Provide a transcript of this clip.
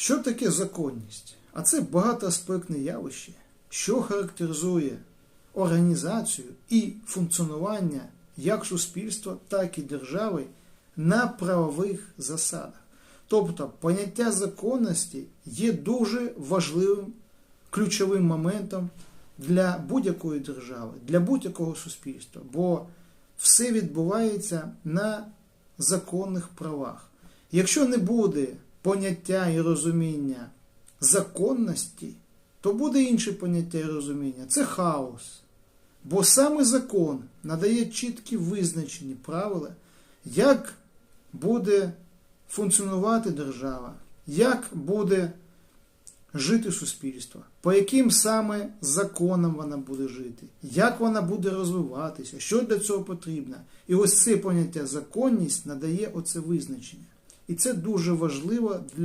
Що таке законність? А це багатоаспектне явище, що характеризує організацію і функціонування як суспільства, так і держави на правових засадах. Тобто поняття законності є дуже важливим ключовим моментом для будь-якої держави, для будь-якого суспільства, бо все відбувається на законних правах. Якщо не буде поняття і розуміння законності, то буде інше поняття і розуміння це хаос. Бо саме закон надає чіткі визначені правила, як буде функціонувати держава, як буде жити суспільство, по яким саме законам вона буде жити, як вона буде розвиватися, що для цього потрібно. І ось це поняття законність надає оце визначення. І це дуже важливо для